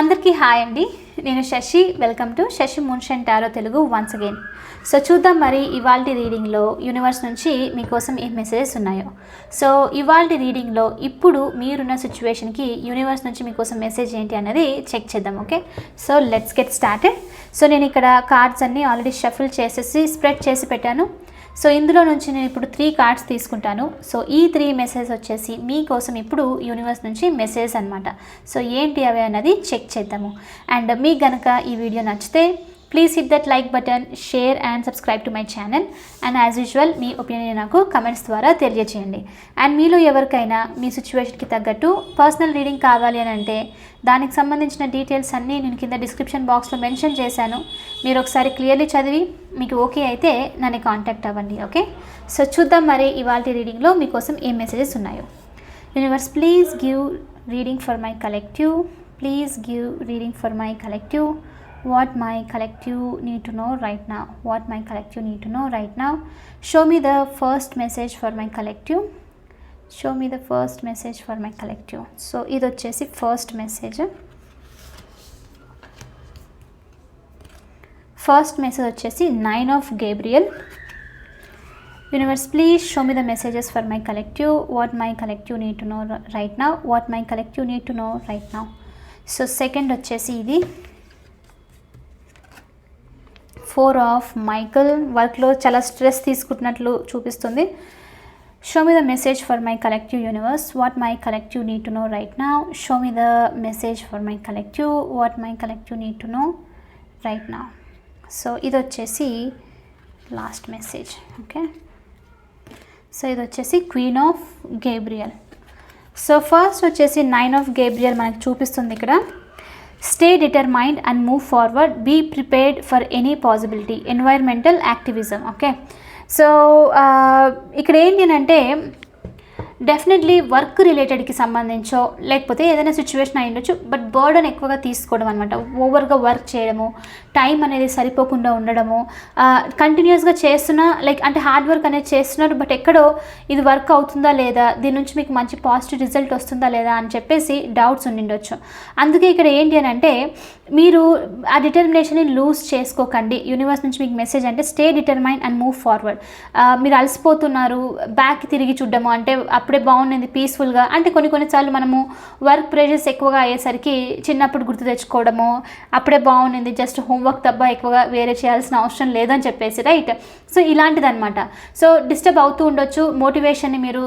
అందరికీ హాయ్ అండి. నేను Shashi. Welcome to Shashi మున్షన్ tarot Telugu once again. So చూద్దాం మరి ఇవాల్టి రీడింగ్లో యూనివర్స్ నుంచి మీకోసం ఏ మెసేజెస్ ఉన్నాయో. సో ఇవాల్టి రీడింగ్లో ఇప్పుడు మీరున్న సిచ్యువేషన్కి యూనివర్స్ నుంచి మీకోసం మెసేజ్ ఏంటి అనేది చెక్ చేద్దాం okay? So let's get started. So నేను ఇక్కడ కార్డ్స్ అన్నీ ఆల్రెడీ షఫిల్ చేసేసి స్ప్రెడ్ చేసి పెట్టాను. సో ఇందులో నుంచి నేను ఇప్పుడు త్రీ కార్డ్స్ తీసుకుంటాను. సో ఈ త్రీ మెసేజ్ వచ్చేసి మీకోసం ఇప్పుడు యూనివర్స్ నుంచి మెసేజ్ అనమాట సో ఏంటి అవి అన్నది చెక్ చేద్దాము. అండ్ మీకు గనక ఈ వీడియో నచ్చితే please hit that like button share and subscribe to my channel and as usual me opinion నాకు కమెంట్స్ ద్వారా తెలియజేయండి. అండ్ మీలో ఎవరికైనా మీ సిచ్యువేషన్కి తగ్గట్టు పర్సనల్ రీడింగ్ కావాలి అని అంటే దానికి సంబంధించిన డీటెయిల్స్ అన్నీ నేను కింద డిస్క్రిప్షన్ బాక్స్లో మెన్షన్ చేశాను. మీరు ఒకసారి క్లియర్లీ చదివి మీకు ఓకే అయితే నన్ను కాంటాక్ట్ అవ్వండి ఓకే సో చూద్దాం మరి ఇవాళ రీడింగ్లో మీకోసం ఏం మెసేజెస్ ఉన్నాయో. Universe please give reading for my collective please give reading for my collective what my collective need to know right now what my collective need to know right now show me the first message for my collective show me the first message for my collective so ఇది వచ్చేసి first message first message వచ్చేసి nine of Gabriel universe please show me the messages for my collective what my collective need to know right now what my collective need to know right now so second వచ్చేసి ఇది four of Michael వర్క్లో చాలా stress తీసుకుంటున్నట్లు చూపిస్తుంది. Show me the message for my collective universe what my collective need to know right నా show me the message for my collective what my collective need to know right నా so ఇది వచ్చేసి last message okay so ఇది వచ్చేసి queen of Gabriel so first వచ్చేసి nine of Gabriel మనకు చూపిస్తుంది ఇక్కడ. Stay determined and move forward be prepared for any possibility environmental activism okay so ఇక్కడ ఏంటి అంటే డెఫినెట్లీ వర్క్ రిలేటెడ్కి సంబంధించో లేకపోతే ఏదైనా సిచ్యువేషన్ అయి ఉండొచ్చు బట్ బర్డన్ ఎక్కువగా తీసుకోవడం అనమాట ఓవర్గా వర్క్ చేయడము టైం అనేది సరిపోకుండా ఉండడము కంటిన్యూస్గా చేస్తున్నా లైక్ అంటే హార్డ్ వర్క్ అనేది చేస్తున్నారు బట్ ఎక్కడో ఇది వర్క్ అవుతుందా లేదా దీని నుంచి మీకు మంచి పాజిటివ్ రిజల్ట్ వస్తుందా లేదా అని చెప్పేసి డౌట్స్ ఉండిండొచ్చు. అందుకే ఇక్కడ ఏంటి అని అంటే మీరు ఆ డిటర్మినేషన్ని లూజ్ చేసుకోకండి. యూనివర్స్ నుంచి మీకు మెసేజ్ అంటే stay determine and move forward. మీరు అలసిపోతున్నారు బ్యాక్ తిరిగి చూడడము అంటే అప్పుడే బాగుండింది పీస్ఫుల్గా అంటే కొన్ని కొన్నిసార్లు మనము వర్క్ ప్రెషర్స్ ఎక్కువగా అయ్యేసరికి చిన్నప్పుడు గుర్తు తెచ్చుకోవడము అప్పుడే బాగుండింది జస్ట్ హోంవర్క్ తప్ప ఎక్కువగా వేరే చేయాల్సిన అవసరం లేదని చెప్పేసి రైట్ సో ఇలాంటిదన్నమాట. సో డిస్టర్బ్ అవుతూ ఉండొచ్చు మోటివేషన్ని మీరు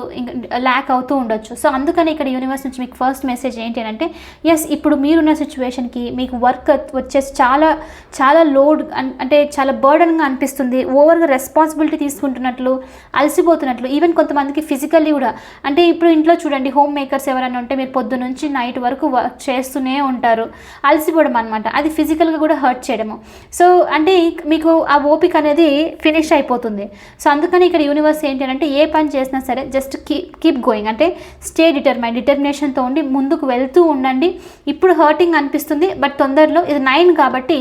ల్యాక్ అవుతూ ఉండొచ్చు. సో అందుకని ఇక్కడ యూనివర్స్ నుంచి మీకు ఫస్ట్ మెసేజ్ ఏంటి అంటే ఎస్ ఇప్పుడు మీరున్న సిచ్యువేషన్కి మీకు వర్క్ వచ్చేసి చాలా చాలా లోడ్ అంటే చాలా బర్డన్గా అనిపిస్తుంది. ఓవర్గా రెస్పాన్సిబిలిటీ తీసుకుంటున్నట్లు అలసిపోతున్నట్లు ఈవెన్ కొంతమందికి ఫిజికల్లీ కూడా అంటే ఇప్పుడు ఇంట్లో చూడండి హోమ్ మేకర్స్ ఎవరైనా ఉంటే మీరు పొద్దు నుంచి నైట్ వరకు వర్క్ చేస్తూనే ఉంటారు. అలసిపోవడం అనమాట అది ఫిజికల్గా కూడా హర్ట్ చేయడము. సో అంటే మీకు ఆ ఓపిక అనేది ఫినిష్ అయిపోతుంది. సో అందుకని ఇక్కడ యూనివర్స్ ఏంటి అంటే ఏ పని చేసినా సరే జస్ట్ కీప్ కీప్ గోయింగ్ అంటే స్టే డిటర్మైన్ డిటర్మినేషన్తో ఉండి ముందుకు వెళ్తూ ఉండండి. ఇప్పుడు హర్టింగ్ అనిపిస్తుంది బట్ తొందరలో ఇది నైన్ కాబట్టి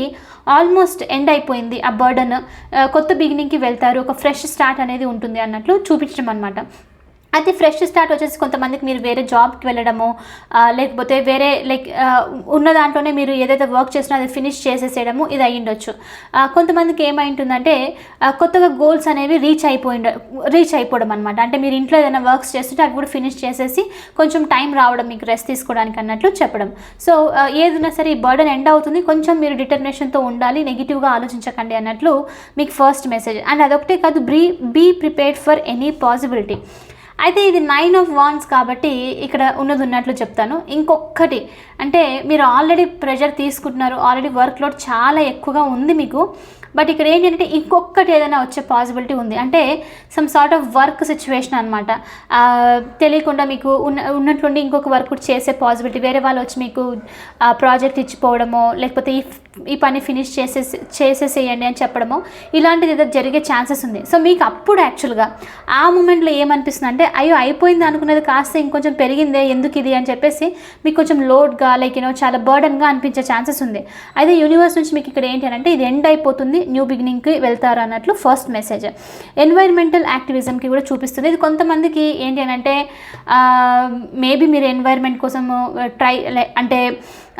ఆల్మోస్ట్ ఎండ్ అయిపోయింది ఆ బర్డన్ uh, కొత్త బిగినింగ్కి వెళ్తారు ఒక ఫ్రెష్ స్టార్ట్ అనేది ఉంటుంది అన్నట్లు చూపించడం అనమాట అయితే ఫ్రెష్ స్టార్ట్ వచ్చేసి కొంతమందికి మీరు వేరే జాబ్కి వెళ్ళడము లేకపోతే వేరే లైక్ ఉన్న దాంట్లోనే మీరు ఏదైతే వర్క్ చేసినా అది ఫినిష్ చేసేసేయడము ఇది అయ్యిండొచ్చు. కొంతమందికి ఏమైంటుందంటే కొత్తగా గోల్స్ అనేవి రీచ్ అయిపోయి రీచ్ అయిపోవడం అనమాట అంటే మీరు ఇంట్లో ఏదైనా వర్క్స్ చేస్తుంటే అవి కూడా ఫినిష్ చేసేసి కొంచెం టైం రావడం మీకు రెస్ట్ తీసుకోవడానికి అన్నట్లు చెప్పడం. సో ఏదైనా సరే ఈ బర్డన్ ఎండ్ అవుతుంది కొంచెం మీరు డిటర్మినేషన్తో ఉండాలి నెగిటివ్గా ఆలోచించకండి అన్నట్లు మీకు ఫస్ట్ మెసేజ్ అండ్ అదొకటే కాదు బ్రీ be prepared for any possibility అయితే ఇది నైన్ ఆఫ్ వాన్స్ కాబట్టి ఇక్కడ ఉన్నది ఉన్నట్లు చెప్తాను. ఇంకొకటి అంటే మీరు ఆల్రెడీ ప్రెషర్ తీసుకుంటున్నారు ఆల్రెడీ వర్క్ లోడ్ చాలా ఎక్కువగా ఉంది మీకు. బట్ ఇక్కడ ఏంటంటే ఇంకొకటి ఏదైనా వచ్చే పాసిబిలిటీ ఉంది. అంటే some sort of work situation అనమాట తెలియకుండా మీకు ఉన్న ఉన్నట్లుండి ఇంకొక వర్క్ చేసే పాసిబిలిటీ వేరే వాళ్ళు వచ్చి మీకు ప్రాజెక్ట్ ఇచ్చిపోవడమో లేకపోతే ఈ ఈ పని ఫినిష్ చేసేసి చేసేసేయండి అని చెప్పడము ఇలాంటిది ఏదో జరిగే ఛాన్సెస్ ఉంది. సో మీకు అప్పుడు యాక్చువల్గా ఆ మూమెంట్లో ఏమనిపిస్తుంది అంటే అయ్యో అయిపోయింది అనుకునేది కాస్త ఇంకొంచెం పెరిగిందే ఎందుకు ఇది? అని చెప్పేసి మీకు కొంచెం లోడ్గా లైక్ యూనో చాలా బర్డన్గా అనిపించే ఛాన్సెస్ ఉంది. అయితే యూనివర్స్ నుంచి మీకు ఇక్కడ ఏంటి అంటే ఇది ఎండ్ అయిపోతుంది న్యూ బిగినింగ్కి వెళ్తారు అన్నట్లు ఫస్ట్ మెసేజ్ ఎన్వైర్మెంటల్ యాక్టివిజంకి కూడా చూపిస్తుంది. ఇది కొంతమందికి ఏంటి అని అంటే మేబీ మీరు ఎన్వైర్మెంట్ కోసం ట్రై అంటే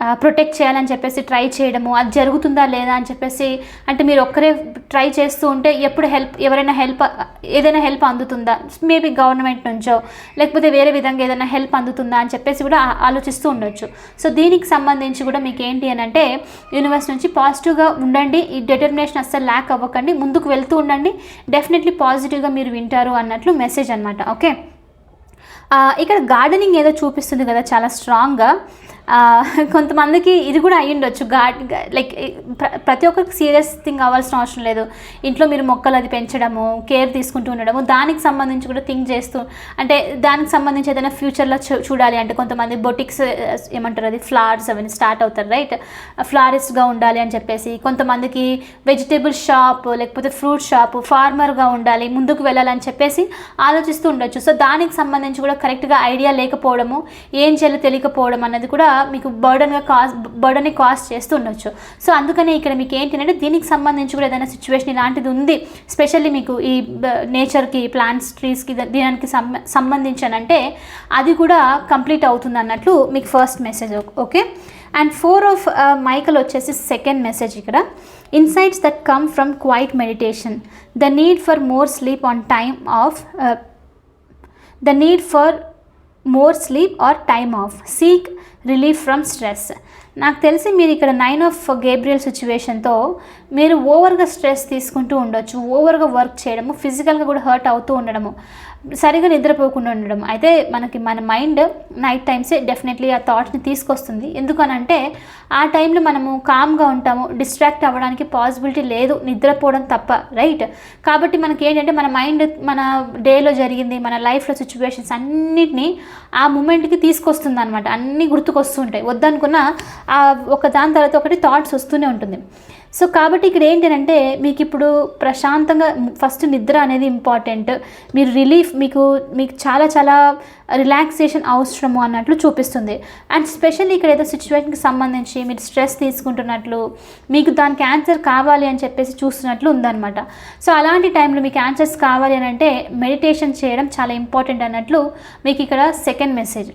uh, ప్రొటెక్ట్ చేయాలని చెప్పేసి ట్రై చేయడము అది జరుగుతుందా లేదా అని చెప్పేసి అంటే మీరు ఒక్కరే ట్రై చేస్తూ ఉంటే ఎప్పుడు హెల్ప్ ఎవరైనా హెల్ప్ ఏదైనా హెల్ప్ అందుతుందా? మేబీ గవర్నమెంట్ నుంచో లేకపోతే వేరే విధంగా ఏదైనా హెల్ప్ అందుతుందా అని చెప్పేసి కూడా ఆలోచిస్తూ ఉండొచ్చు. సో దీనికి సంబంధించి కూడా మీకు ఏంటి అని అంటే యూనివర్స్ నుంచి పాజిటివ్గా ఉండండి ఈ డిటర్మినేషన్ అస్సలు ల్యాక్ అవ్వకండి ముందుకు వెళ్తూ ఉండండి డెఫినెట్లీ పాజిటివ్గా మీరు వింటారు అన్నట్లు మెసేజ్ అనమాట ఓకే? ఇక్కడ గార్డెనింగ్ ఏదో చూపిస్తుంది కదా చాలా స్ట్రాంగ్గా కొంతమందికి ఇది కూడా అయ్యి ఉండొచ్చు. గార్డ్ లైక్ ప్ర- ప్రతి ఒక్కరికి సీరియస్ థింగ్ అవ్వాల్సిన అవసరం లేదు. ఇంట్లో మీరు మొక్కలు అది పెంచడము కేర్ తీసుకుంటూ ఉండడము దానికి సంబంధించి కూడా థింక్ చేస్తూ అంటే దానికి సంబంధించి ఏదైనా ఫ్యూచర్లో చూ చూడాలి అంటే కొంతమంది బొటిక్స్ ఏమంటారు అది ఫ్లవర్స్ అవన్నీ స్టార్ట్ అవుతారు రైట్ ఫ్లారిస్ట్గా ఉండాలి అని చెప్పేసి కొంతమందికి వెజిటేబుల్ షాప్ లేకపోతే ఫ్రూట్ షాప్ ఫార్మర్గా ఉండాలి ముందుకు వెళ్ళాలని చెప్పేసి ఆలోచిస్తూ ఉండొచ్చు. సో దానికి సంబంధించి కూడా కరెక్ట్గా ఐడియా లేకపోవడము ఏం చేయాలో తెలియకపోవడం అన్నది కూడా మీకు బర్డన్గా కాస్ట్ బర్డన్ని కాస్ట్ చేస్తూ ఉండొచ్చు. సో అందుకనే ఇక్కడ మీకు ఏంటి అంటే దీనికి సంబంధించి కూడా ఏదైనా సిచ్యువేషన్ ఇలాంటిది ఉంది స్పెషల్లీ మీకు ఈ నేచర్కి ప్లాంట్స్ ట్రీస్కి దీనికి సంబ సంబంధించానంటే అది కూడా కంప్లీట్ అవుతుంది అన్నట్లు మీకు first message okay and four of Michael వచ్చేసి సెకండ్ మెసేజ్ ఇక్కడ. Insights that come from quiet meditation the need for more sleep on time off the need for more sleep or time off seek relief from stress. నాకు తెలిసి మీరు ఇక్కడ nine of Gabriel సిచ్యువేషన్తో మీరు ఓవర్గా stress తీసుకుంటూ ఉండొచ్చు ఓవర్గా వర్క్ చేయడము ఫిజికల్గా కూడా హర్ట్ అవుతూ ఉండడము సరిగా నిద్రపోకుండా ఉండడం అయితే మనకి మన మైండ్ నైట్ టైమ్సే డెఫినెట్లీ ఆ థాట్స్ని తీసుకొస్తుంది. ఎందుకనంటే ఆ టైంలో మనము కామ్గా ఉంటాము డిస్ట్రాక్ట్ అవ్వడానికి పాసిబిలిటీ లేదు నిద్రపోవడం తప్ప రైట్? కాబట్టి మనకి ఏంటంటే మన మైండ్ మన డేలో జరిగింది మన లైఫ్లో సిచ్యువేషన్స్ అన్నిటినీ ఆ మూమెంట్కి తీసుకొస్తుంది అనమాట అన్నీ గుర్తుకొస్తుంటాయి వద్దనుకున్న ఆ ఒక దాని తర్వాత ఒకటి థాట్స్ వస్తూనే ఉంటుంది. సో కాబట్టి ఇక్కడ ఏంటంటే మీకు ఇప్పుడు ప్రశాంతంగా ఫస్ట్ నిద్ర అనేది ఇంపార్టెంట్ మీరు రిలీఫ్ మీకు మీకు చాలా చాలా రిలాక్సేషన్ అవసరము అన్నట్లు చూపిస్తుంది. అండ్ స్పెషల్లీ ఇక్కడ ఏదో సిచ్యువేషన్కి సంబంధించి మీరు స్ట్రెస్ తీసుకుంటున్నట్లు మీకు దానికి ఆన్సర్ కావాలి అని చెప్పేసి చూస్తున్నట్లు ఉందన్నమాట. సో అలాంటి టైంలో మీకు ఆన్సర్స్ కావాలి అని అంటే మెడిటేషన్ చేయడం చాలా ఇంపార్టెంట్ అన్నట్లు మీకు ఇక్కడ సెకండ్ మెసేజ్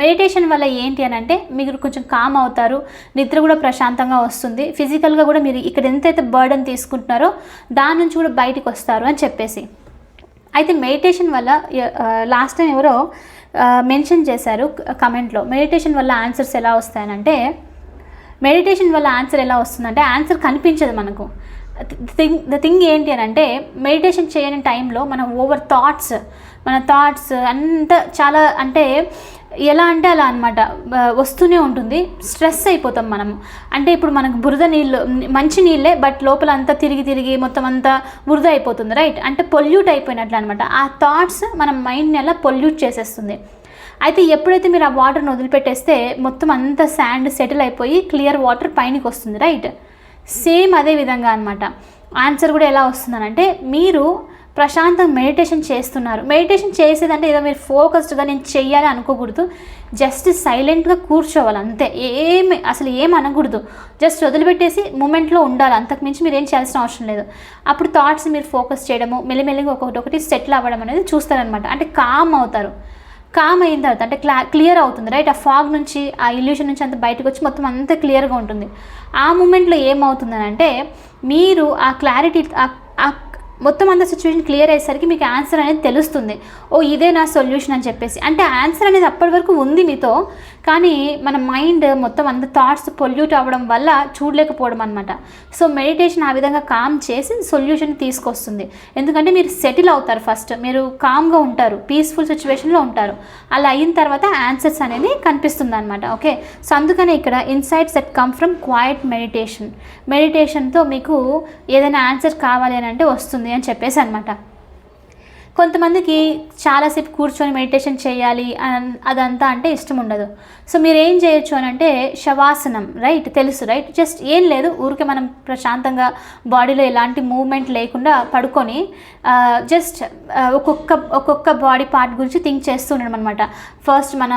మెడిటేషన్ వల్ల ఏంటి అని అంటే మీరు కొంచెం కామ్ అవుతారు నిద్ర కూడా ప్రశాంతంగా వస్తుంది. ఫిజికల్గా కూడా మీరు ఇక్కడ ఎంతైతే బర్డన్ తీసుకుంటున్నారో దాని నుంచి కూడా బయటికి వస్తారు అని చెప్పేసి. అయితే మెడిటేషన్ వల్ల లాస్ట్ టైం ఎవరో మెన్షన్ చేశారు కమెంట్లో మెడిటేషన్ వల్ల ఆన్సర్స్ ఎలా వస్తాయనంటే మెడిటేషన్ వల్ల ఆన్సర్ ఎలా వస్తుందంటే ఆన్సర్ కనిపించదు మనకు. థింగ్ ద థింగ్ ఏంటి అని అంటే మెడిటేషన్ చేయని టైంలో మన ఓవర్ థాట్స్ మన థాట్స్ అంతా చాలా అంటే ఎలా అంటే అలా అనమాట వస్తూనే ఉంటుంది. స్ట్రెస్ అయిపోతాం మనం. అంటే ఇప్పుడు మనకు బురద నీళ్ళు మంచి నీళ్ళే బట్ లోపల అంతా తిరిగి తిరిగి మొత్తం అంతా బురద అయిపోతుంది రైట్? అంటే పొల్యూట్ అయిపోయినట్లు అనమాట ఆ థాట్స్ మన మైండ్ని అలా పొల్యూట్ చేసేస్తుంది. అయితే ఎప్పుడైతే మీరు ఆ వాటర్ని వదిలిపెట్టేస్తే మొత్తం అంతా శాండ్ సెటిల్ అయిపోయి క్లియర్ వాటర్ పైనకి వస్తుంది రైట్? సేమ్ అదే విధంగా అనమాట ఆన్సర్ కూడా ఎలా వస్తుందనంటే మీరు ప్రశాంతంగా మెడిటేషన్ చేస్తున్నారు. మెడిటేషన్ చేసేదంటే ఏదో మీరు ఫోకస్డ్గా నేను చెయ్యాలి అనుకోకూడదు. జస్ట్ సైలెంట్గా కూర్చోవాలి అంతే. ఏమి అసలు ఏం అనకూడదు. జస్ట్ వదిలిపెట్టేసి మూమెంట్లో ఉండాలి. అంతకుమించి మీరు ఏం చేయాల్సిన అవసరం లేదు. అప్పుడు థాట్స్ మీరు ఫోకస్ చేయడము మెల్లిమెల్లిగా ఒకటి ఒకటి సెటిల్ అవ్వడం అనేది చూస్తారనమాట అంటే కామ్ అవుతారు. కామ్ అయిన తర్వాత అంటే క్లా క్లియర్ అవుతుంది రైట్ ఆ ఫాగ్ నుంచి ఆ ఇల్యూషన్ నుంచి అంత బయటకు వచ్చి మొత్తం అంతా క్లియర్గా ఉంటుంది. ఆ మూమెంట్లో ఏమవుతుందని అంటే మీరు ఆ క్లారిటీ ఆ మొత్తం అంత సిచ్యువేషన్ క్లియర్ అయ్యేసరికి మీకు ఆన్సర్ అనేది తెలుస్తుంది. ఓ ఇదే నా సొల్యూషన్ అని చెప్పేసి. అంటే ఆన్సర్ అనేది అప్పటి వరకు ఉంది మీతో కానీ మన మైండ్ మొత్తం అంత థాట్స్ పొల్యూట్ అవ్వడం వల్ల చూడలేకపోవడం అనమాట సో మెడిటేషన్ ఆ విధంగా కామ్ చేసి సొల్యూషన్ తీసుకొస్తుంది. ఎందుకంటే మీరు సెటిల్ అవుతారు ఫస్ట్ మీరు కామ్గా ఉంటారు పీస్ఫుల్ సిచ్యువేషన్లో ఉంటారు. అలా అయిన తర్వాత ఆన్సర్స్ అనేది కనిపిస్తుంది అనమాట ఓకే సో అందుకనే ఇక్కడ insights that come from quiet meditation మెడిటేషన్తో మీకు ఏదైనా ఆన్సర్ కావాలి అని అంటే వస్తుంది. అని చెప్పేసి అనమాట కొంతమందికి చాలాసేపు కూర్చొని మెడిటేషన్ చేయాలి అదంతా అంటే ఇష్టం ఉండదు. సో మీరు ఏం చేయొచ్చు అని అంటే శవాసనం రైట్? తెలుసు రైట్? జస్ట్ ఏం లేదు ఊరికే మనం ప్రశాంతంగా బాడీలో ఎలాంటి మూవ్మెంట్ లేకుండా పడుకొని జస్ట్ ఒక్కొక్క ఒక్కొక్క బాడీ పార్ట్ గురించి థింక్ చేస్తూ ఉండడం అనమాట ఫస్ట్ మన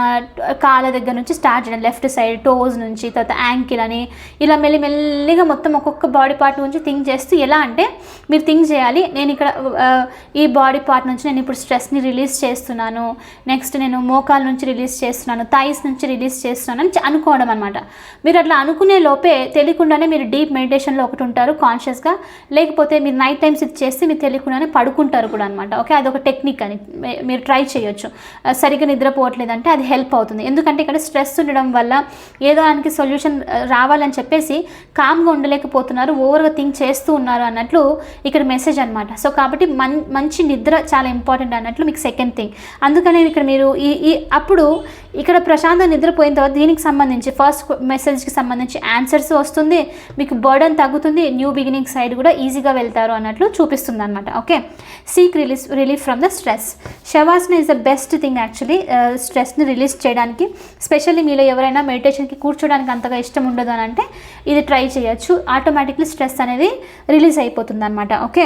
కాళ్ళ దగ్గర నుంచి స్టార్ట్ చేయడం లెఫ్ట్ సైడ్ టోస్ నుంచి తర్వాత యాంకిల్ అని ఇలా మెల్లి మెల్లిగా మొత్తం ఒక్కొక్క బాడీ పార్ట్ గురించి థింక్ చేస్తూ ఎలా అంటే మీరు థింక్ చేయాలి నేను ఇక్కడ ఈ బాడీ పార్ట్ నుంచి నేను ఇప్పుడు స్ట్రెస్ని రిలీజ్ చేస్తున్నాను. నెక్స్ట్ నేను మోకాల నుంచి రిలీజ్ చేస్తున్నాను థైస్ నుంచి రిలీజ్ చేస్తున్నాను అని అనుకోవడం అనమాట మీరు అట్లా అనుకునే లోపే తెలియకుండానే మీరు డీప్ మెడిటేషన్లో ఒకటి ఉంటారు కాన్షియస్గా. లేకపోతే మీరు నైట్ టైమ్స్ ఇది చేస్తే మీరు తెలియకుండానే పడుకుంటారు కూడా అనమాట ఓకే? అదొక టెక్నిక్ అని మీరు ట్రై చేయొచ్చు. సరిగ్గా నిద్రపోవట్లేదంటే అది హెల్ప్ అవుతుంది. ఎందుకంటే ఇక్కడ స్ట్రెస్ ఉండడం వల్ల ఏదో దానికి సొల్యూషన్ రావాలని చెప్పేసి కామ్గా ఉండలేకపోతున్నారు ఓవర్గా థింక్ చేస్తూ ఉన్నారు అన్నట్లు ఇక్కడ మెసేజ్ అనమాట సో కాబట్టి మన్ మంచి నిద్ర చాలా ఇంపార్టెంట్ అన్నట్లు మీకు సెకండ్ థింగ్ అందుకనే ఇక్కడ మీరు ఈ ఈ అప్పుడు ఇక్కడ ప్రశాంత నిద్రపోయిన తర్వాత దీనికి సంబంధించి ఫస్ట్ మెసేజ్కి సంబంధించి ఆన్సర్స్ వస్తుంది మీకు బర్డన్ తగ్గుతుంది న్యూ బిగినింగ్ సైడ్ కూడా ఈజీగా వెళ్తారు అన్నట్లు చూపిస్తుంది అనమాట okay seek release relief from the stress shavasana is the best thing actually స్ట్రెస్ని రిలీజ్ చేయడానికి స్పెషల్లీ మీలో ఎవరైనా మెడిటేషన్కి కూర్చోడానికి అంతగా ఇష్టం ఉండదు అని అంటే ఇది ట్రై చేయొచ్చు. ఆటోమేటిక్లీ స్ట్రెస్ అనేది రిలీజ్ అయిపోతుంది అనమాట ఓకే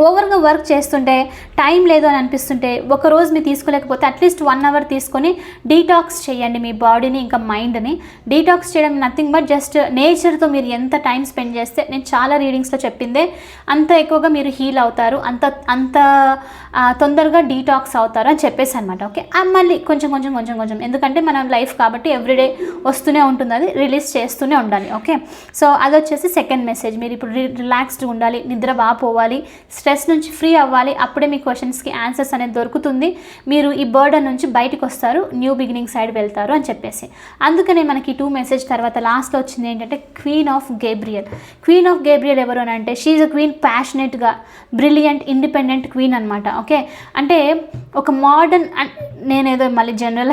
ఓవర్గా వర్క్ చేస్తుంటే టైం లేదు అని అనిపిస్తుంటే ఒక రోజు మీరు తీసుకోలేకపోతే అట్లీస్ట్ వన్ అవర్ తీసుకొని డీటాక్స్ చేయండి మీ బాడీని ఇంకా మైండ్ని. డీటాక్స్ చేయడం నథింగ్ బట్ జస్ట్ నేచర్తో మీరు ఎంత టైం స్పెండ్ చేస్తే నేను చాలా రీడింగ్స్లో చెప్పిందే అంత ఎక్కువగా మీరు హీల్ అవుతారు అంత అంత తొందరగా డీటాక్స్ అవుతారు అని చెప్పేసి అనమాట ఓకే? మళ్ళీ కొంచెం కొంచెం కొంచెం కొంచెం. ఎందుకంటే మన లైఫ్ కాబట్టి ఎవ్రీడే వస్తూనే ఉంటుంది అది రిలీజ్ చేస్తూనే ఉండాలి ఓకే? సో అది వచ్చేసి సెకండ్ మెసేజ్. మీరు ఇప్పుడు రి రిలాక్స్డ్ ఉండాలి నిద్ర బాగా పోవాలి స్ట్రెస్ నుంచి ఫ్రీ అవ్వాలి. అప్పుడే మీ క్వశ్చన్స్కి ఆన్సర్స్ అనేది దొరుకుతుంది. మీరు ఈ బర్డన్ నుంచి బయటకు వస్తారు. న్యూ బిగినింగ్ సైడ్ వెళ్తారు అని చెప్పేసి. అందుకనే మనకి టూ మెసేజ్ తర్వాత లాస్ట్లో వచ్చింది ఏంటంటే queen of Gabriel. Queen of Gabriel ఎవరు అని అంటే షీఈ్ అ క్వీన్ ప్యాషనెట్గా బ్రిలియంట్ ఇండిపెండెంట్ క్వీన్ అనమాట ఓకే? అంటే ఒక మోడర్న్ నేనేదో మళ్ళీ జనరల్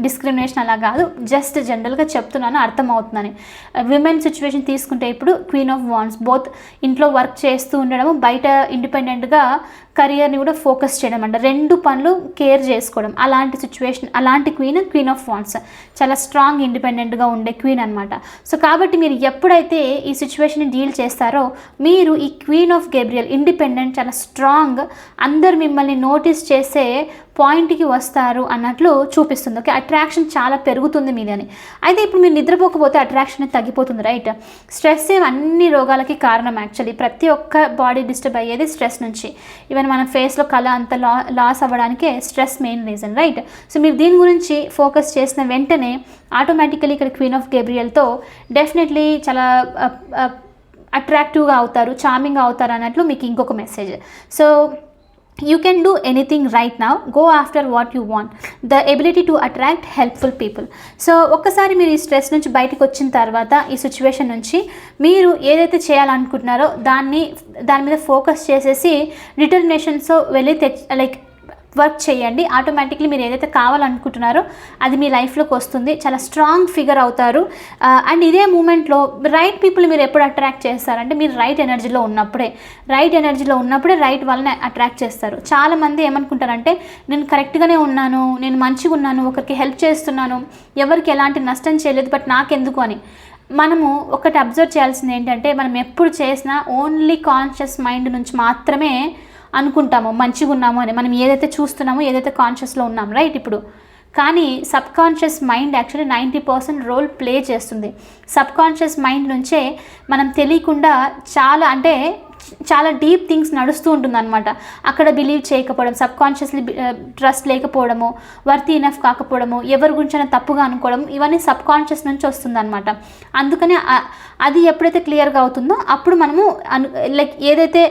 డిస్క్రిమినేషన్ అలా కాదు. జస్ట్ జనరల్గా చెప్తున్నాను అర్థమవుతుందని. Uh, విమెన్ సిచ్యువేషన్ తీసుకుంటే ఇప్పుడు క్వీన్ ఆఫ్ వాన్స్ బోత్ ఇంట్లో వర్క్ చేస్తూ ఉండడము బయట ఇండిపెండెంట్గా కెరియర్ని కూడా ఫోకస్ చేయడం అంట. రెండు పనులు కేర్ చేసుకోవడం. అలాంటి సిచ్యువేషన్ అలాంటి క్వీన్ క్వీన్ ఆఫ్ వాన్స్ చాలా స్ట్రాంగ్ ఇండిపెండెంట్గా ఉండే క్వీన్ అనమాట సో కాబట్టి మీరు ఎప్పుడైతే ఈ సిచ్యువేషన్ని డీల్ చేస్తారో మీరు ఈ క్వీన్ ఆఫ్ గేబ్రియల్ ఇండిపెండెంట్ చాలా స్ట్రాంగ్ అందరు మిమ్మల్ని నోటీస్ చేసే పాయింట్కి వస్తారు అన్నట్లు చూపిస్తుంది. ఓకే అట్రాక్షన్ చాలా పెరుగుతుంది మీది అని అయితే ఇప్పుడు మీరు నిద్రపోకపోతే అట్రాక్షన్ తగ్గిపోతుంది రైట్ స్ట్రెస్ అన్ని రోగాలకి కారణం యాక్చువల్లీ ప్రతి ఒక్క బాడీ డిస్టర్బ్ అయ్యేది స్ట్రెస్ నుంచి. ఈవెన్ మన ఫేస్లో కళ అంత లా loss అవ్వడానికే stress main reason right so మీరు దీని గురించి ఫోకస్ చేసిన వెంటనే ఆటోమేటికలీ ఇక్కడ క్వీన్ ఆఫ్ గేబ్రియల్తో డెఫినెట్లీ చాలా uh, uh, అట్రాక్టివ్గా అవుతారు చార్మింగ్ అవుతారు అన్నట్లు మీకు ఇంకొక message so you can do anything right now go after what you want the ability to attract helpful people so ఒక్కసారి మీరు ఈ స్ట్రెస్ నుంచి బయటకు వచ్చిన తర్వాత ఈ సిచ్యువేషన్ నుంచి మీరు ఏదైతే చేయాలనుకుంటున్నారో దాన్ని దాని మీద ఫోకస్ చేసేసి డిటర్మినేషన్స్తో వెళ్ళి తెచ్ లైక్ వర్క్ చేయండి. ఆటోమేటిక్లీ మీరు ఏదైతే కావాలనుకుంటున్నారో అది మీ లైఫ్లోకి వస్తుంది. చాలా స్ట్రాంగ్ ఫిగర్ అవుతారు. అండ్ ఇదే మూమెంట్లో రైట్ పీపుల్ మీరు ఎప్పుడు అట్రాక్ట్ చేస్తారంటే మీరు రైట్ ఎనర్జీలో ఉన్నప్పుడే. రైట్ ఎనర్జీలో ఉన్నప్పుడే రైట్ వాళ్ళని అట్రాక్ట్ చేస్తారు. చాలామంది ఏమనుకుంటారంటే నేను కరెక్ట్గానే ఉన్నాను. నేను మంచిగా ఉన్నాను. ఒకరికి హెల్ప్ చేస్తున్నాను. ఎవరికి ఎలాంటి నష్టం చేయలేదు. బట్ నాకెందుకు అని. మనము ఒకటి అబ్జర్వ్ చేయాల్సింది ఏంటంటే మనం ఎప్పుడు చేసినా ఓన్లీ కాన్షియస్ మైండ్ నుంచి మాత్రమే అనుకుంటాము మంచిగా ఉన్నాము అని. మనం ఏదైతే చూస్తున్నామో ఏదైతే కాన్షియస్లో ఉన్నాం రైట్ ఇప్పుడు కానీ subconscious mind actually ninety percent role play చేస్తుంది. సబ్ కాన్షియస్ మైండ్ నుంచే మనం తెలియకుండా చాలా అంటే చాలా డీప్ థింగ్స్ నడుస్తూ ఉంటుందన్నమాట. అక్కడ బిలీవ్ చేయకపోవడం సబ్ కాన్షియస్లీ ట్రస్ట్ లేకపోవడము వర్తి ఇనఫ్ కాకపోవడము ఎవరి గురించైనా తప్పుగా అనుకోవడం ఇవన్నీ సబ్ కాన్షియస్ నుంచి వస్తుందన్నమాట. అందుకనే అది ఎప్పుడైతే క్లియర్గా అవుతుందో అప్పుడు మనము అను లైక్ ఏదైతే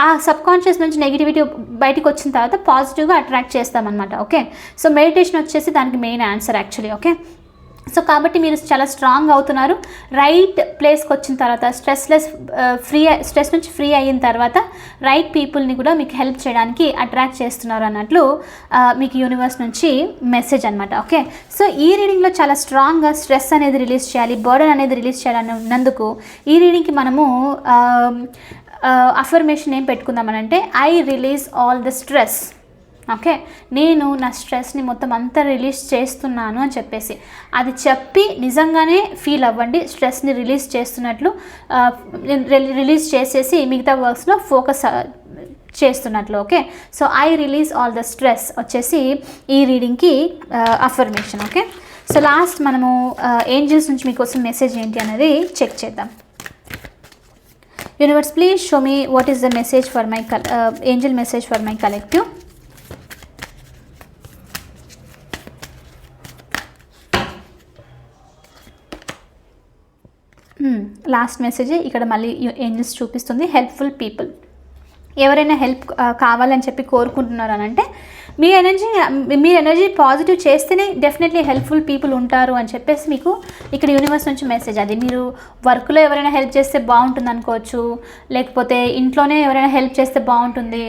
ఆ సబ్ కాన్షియస్ నుంచి నెగిటివిటీ బయటకు వచ్చిన తర్వాత పాజిటివ్గా అట్రాక్ట్ చేస్తామన్నమాట ఓకే? సో మెడిటేషన్ వచ్చేసి దానికి main answer actually okay? So కాబట్టి మీరు చాలా స్ట్రాంగ్ అవుతున్నారు. రైట్ ప్లేస్కి వచ్చిన తర్వాత స్ట్రెస్లెస్ ఫ్రీ స్ట్రెస్ నుంచి ఫ్రీ అయిన తర్వాత రైట్ పీపుల్ని కూడా మీకు హెల్ప్ చేయడానికి అట్రాక్ట్ చేస్తున్నారు అన్నట్లు మీకు యూనివర్స్ నుంచి మెసేజ్ అనమాట ఓకే? సో ఈ రీడింగ్లో చాలా స్ట్రాంగ్గా స్ట్రెస్ అనేది రిలీజ్ చేయాలి బర్డన్ అనేది రిలీజ్ చేయాలని ఉన్నందుకు ఈ రీడింగ్కి మనము అఫర్మేషన్ ఏం పెట్టుకుందామనంటే I release all the stress okay? నేను నా స్ట్రెస్ని మొత్తం అంతా రిలీజ్ చేస్తున్నాను అని చెప్పేసి. అది చెప్పి నిజంగానే ఫీల్ అవ్వండి స్ట్రెస్ని రిలీజ్ చేస్తున్నట్లు రిలీజ్ చేసేసి మిగతా వర్క్స్లో ఫోకస్ చేస్తున్నట్లు. Okay? So I release all the stress వచ్చేసి ఈ రీడింగ్కి అఫర్మేషన్ ఓకే? సో లాస్ట్ మనము ఏంజల్స్ నుంచి మీకోసం మెసేజ్ ఏంటి అనేది చెక్ చేద్దాం. Universe please show me what is the message for my angel message for my collective last message ఇక్కడ మళ్ళీ ఏంజల్స్ చూపిస్తుంది. హెల్ప్ఫుల్ పీపుల్ ఎవరైనా హెల్ప్ కావాలని చెప్పి కోరుకుంటున్నారు అని అంటే మీ ఎనర్జీ మీ ఎనర్జీ పాజిటివ్ చేస్తేనే డెఫినెట్లీ హెల్ప్ఫుల్ పీపుల్ ఉంటారు అని చెప్పేసి మీకు ఇక్కడ యూనివర్స్ నుంచి మెసేజ్ అది మీరు వర్క్లో ఎవరైనా హెల్ప్ చేస్తే బాగుంటుంది అనుకోవచ్చు లేకపోతే ఇంట్లోనే ఎవరైనా హెల్ప్ చేస్తే బాగుంటుంది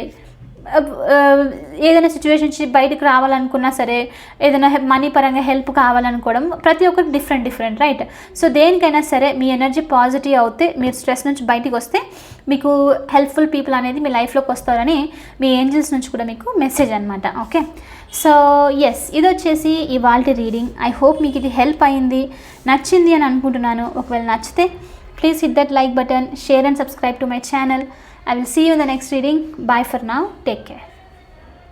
ఏదైనా సిచ్యువేషన్ నుంచి బయటకు రావాలనుకున్నా సరే ఏదైనా మనీ పరంగా హెల్ప్ కావాలనుకోవడం ప్రతి ఒక్కరికి డిఫరెంట్ డిఫరెంట్ రైట్ సో దేనికైనా సరే మీ ఎనర్జీ పాజిటివ్ అవుతే మీరు స్ట్రెస్ నుంచి బయటికి వస్తే మీకు హెల్ప్ఫుల్ పీపుల్ అనేది మీ లైఫ్లోకి వస్తారని మీ ఏంజల్స్ నుంచి కూడా మీకు మెసేజ్ అనమాట ఓకే సో ఎస్ ఇది వచ్చేసి ఇవాళ రీడింగ్ ఐ హోప్ మీకు ఇది హెల్ప్ అయింది నచ్చింది అని అనుకుంటున్నాను. ఒకవేళ నచ్చితే please hit that like button share and subscribe to my channel I will see you in the next reading. Bye for now. Take care.